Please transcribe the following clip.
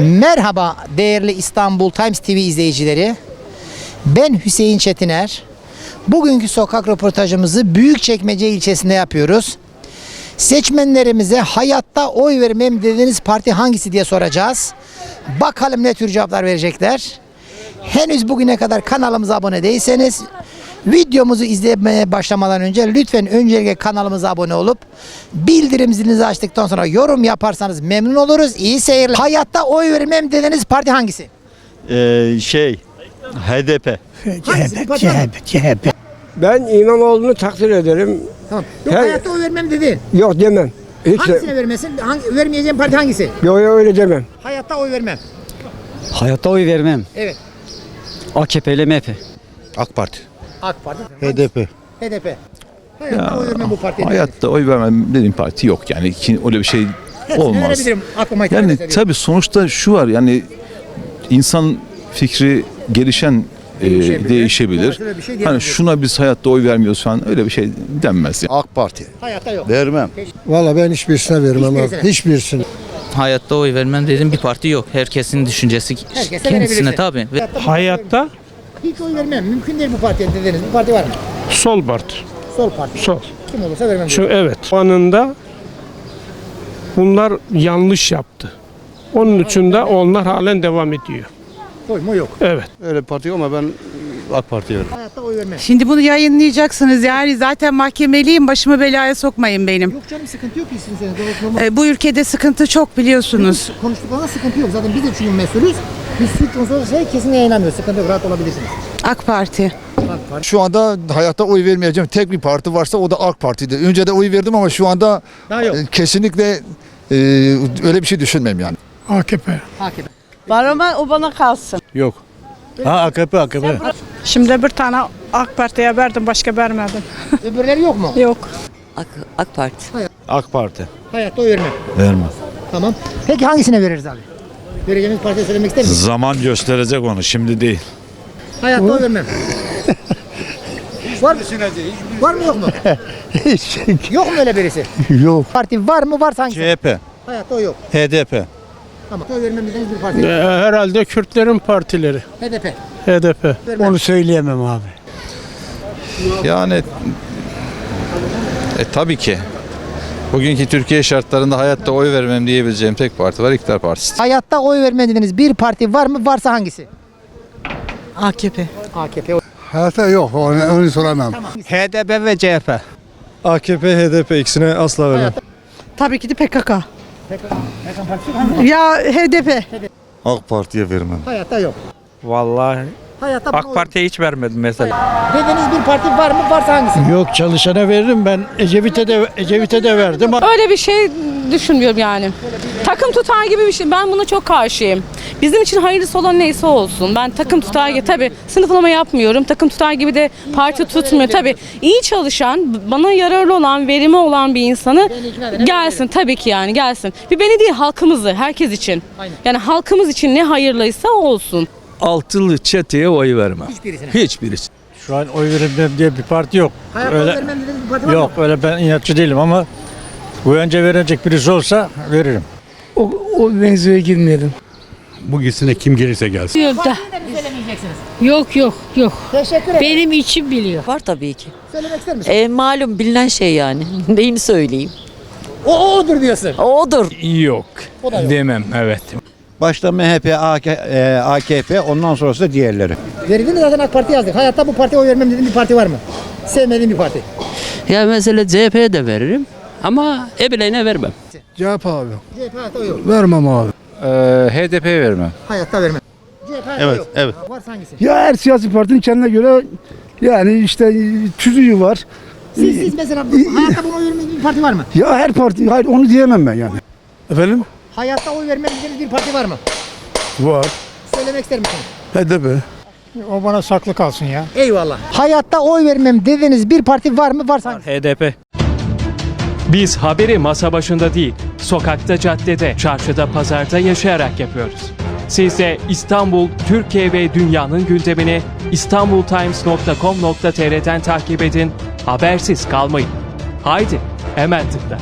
Merhaba değerli İstanbul Times TV izleyicileri. Ben Hüseyin Çetiner. Bugünkü sokak röportajımızı Büyükçekmece ilçesinde yapıyoruz. Seçmenlerimize hayatta oy vermem dediğiniz parti hangisi diye soracağız. Bakalım ne tür cevaplar verecekler. Henüz bugüne kadar kanalımıza abone değilseniz videomuzu izlemeye başlamadan önce lütfen öncelikle kanalımıza abone olup bildirim zilinizi açtıktan sonra yorum yaparsanız memnun oluruz. İyi seyirler. Hayatta oy vermem dediğiniz parti hangisi? Ee, şey HDP. Parti hangisi? CHP. Ben İmamoğlu'nu takdir ederim. Tamam. Yok Her- hayatta oy vermem dedin. Yok demem. Hiç de, Hangisine vermesin? Hangi, vermeyeceğin parti hangisi? yok yok öyle demem. Hayatta oy vermem. Hayatta oy vermem. Evet. AKP ile MHP. AK Parti. AK Parti. HDP. HDP. Hayatta oy vermem bu partiye. Hayatta oy vermem dediğim parti yok yani ki öyle bir şey olmaz. Aklıma Yani tabii sonuçta şu var yani insan fikri gelişen e, Değişebilir. değişebilir. Dolayısıyla bir şey hani şuna biz hayatta oy vermiyoruz falan öyle bir şey denmez. Yani. AK Parti. Hayatta yok. Vermem. Valla ben hiçbirisine vermem Hiçbirisine. abi. Hiçbirisine. Hayatta oy vermem dedim bir parti yok. Herkesin düşüncesi Herkese kendisine tabii. Ve Hayatta Hiç oy vermem. Mümkün değil bu partiye dediğiniz bir parti var mı? sol parti. Sol parti. Sol. Kim olursa vermem. Şu diyor. evet. Anında bunlar yanlış yaptı. Onun için de onlar halen devam ediyor. Oy mu yok. Evet. Öyle parti ama ben AK Parti'ye veririm. Hayatta oy vermem. Şimdi bunu yayınlayacaksınız yani zaten mahkemeliyim başımı belaya sokmayın benim. Yok canım sıkıntı yok ki sizin normal. Ee, bu ülkede sıkıntı çok biliyorsunuz. Konuştuklarında sıkıntı yok. Zaten biz de çünkü mesulüz. Biz suç unsuru şey kesin yayınlamıyoruz. Sıkıntı yok. Rahat olabilirsiniz. AK Parti. AK Parti. Şu anda hayatta oy vermeyeceğim tek bir parti varsa o da AK Parti'dir. Önce de oy verdim ama şu anda Daha yok. e, kesinlikle e, öyle bir şey düşünmem yani. AKP. AKP. Var ama o bana kalsın. Yok. Ha AKP AKP. Şimdi bir tane AK Parti'ye verdim başka vermedim. Öbürleri yok mu? Yok. AK, AK Parti. AK Parti. Hayatta oy vermem. Vermem. Tamam. Peki hangisine veririz abi? Vereceğimiz partiye söylemek ister misin? Zaman gösterecek onu şimdi değil. Hayatta oy vermem. var mı? Var mı yok mu? yok mu öyle birisi? Yok. Parti var mı? Varsa hangisi? CHP. Hayatta o yok. HDP. Tamam. Oy vermem dediğiniz bir parti. Ee, herhalde Kürtlerin partileri. HDP. HDP. Vermem. söyleyemem abi. Yani e, tabii ki bugünkü Türkiye şartlarında hayatta oy vermem diyebileceğim tek parti var İktidar Partisi. Hayatta oy vermem dediğiniz bir parti var mı? Varsa hangisi? AKP. AKP. Hayatta yok onu, onu soramam. HDP ve CHP. AKP HDP ikisine asla vermem. Tabii ki de PKK. Ya HDP. AK Parti'ye vermem. Hayatta yok. Vallahi Hayatta oy- Parti'ye hiç vermedim mesela. Dediğiniz bir parti var mı? Varsa hangisi? Yok çalışana veririm ben Ecevit'e de Ecevit'e de verdim. Öyle bir şey düşünmüyorum yani. Takım tutar gibi bir şey. Ben buna çok karşıyım. Bizim için hayırlısı olan neyse olsun. Ben takım tutar gibi tabii sınıflama yapmıyorum. Takım tutar gibi de parti tutmuyor. Tabii iyi çalışan, bana yararlı olan, verimi olan bir insanı gelsin tabii ki yani gelsin. Bir beni değil halkımızı, herkes için. Yani halkımız için ne hayırlıysa o olsun. Altılı çeteye oy vermem. Hiçbirisine. Hiçbirisi. Şu an oy vermem diye bir parti yok. Hayatta oy Öyle vermem dediğiniz bir parti var yok mı? öyle ben inatçı değilim ama bu önce verecek birisi olsa veririm. O, o mevzuya girmeyelim. Bu gitsine kim gelirse gelsin. Söylemeyeceksiniz. Yok yok yok. Teşekkür ederim. Benim için biliyor. Var tabii ki. Söylemek ister misin? E, malum bilinen şey yani. Neyini söyleyeyim? O odur diyorsun. Odur. Yok. O da yok. Demem evet. Başta MHP, AKP ondan sonrası da diğerleri. Verdiğiniz zaten AK Parti yazdık. Hayatta bu partiye oy vermem dediğin bir parti var mı? Sevmediğin bir parti. Ya mesela CHP'ye de veririm ama Ebile'ne vermem. CHP abi. CHP hayatta oy yok. Vermem abi. HDP vermem. Hayatta vermem. CHP hayatta Evet, yok. evet. Varsa hangisi? Ya her siyasi partinin kendine göre yani işte tüzüğü var. Siz, siz mesela bu- hayatta buna oy vermediğiniz bir parti var mı? Ya her parti hayır onu diyemem ben yani. Efendim? Hayatta oy vermem dediğiniz bir parti var mı? Var. Söylemek ister misiniz? HDP. O bana saklı kalsın ya. Eyvallah. Hayatta oy vermem dediğiniz bir parti var mı? Varsa hangisi? HDP. Biz haberi masa başında değil, sokakta, caddede, çarşıda, pazarda yaşayarak yapıyoruz. Siz de İstanbul, Türkiye ve dünyanın gündemini istanbultimes.com.tr'den takip edin, habersiz kalmayın. Haydi, hemen tıkla.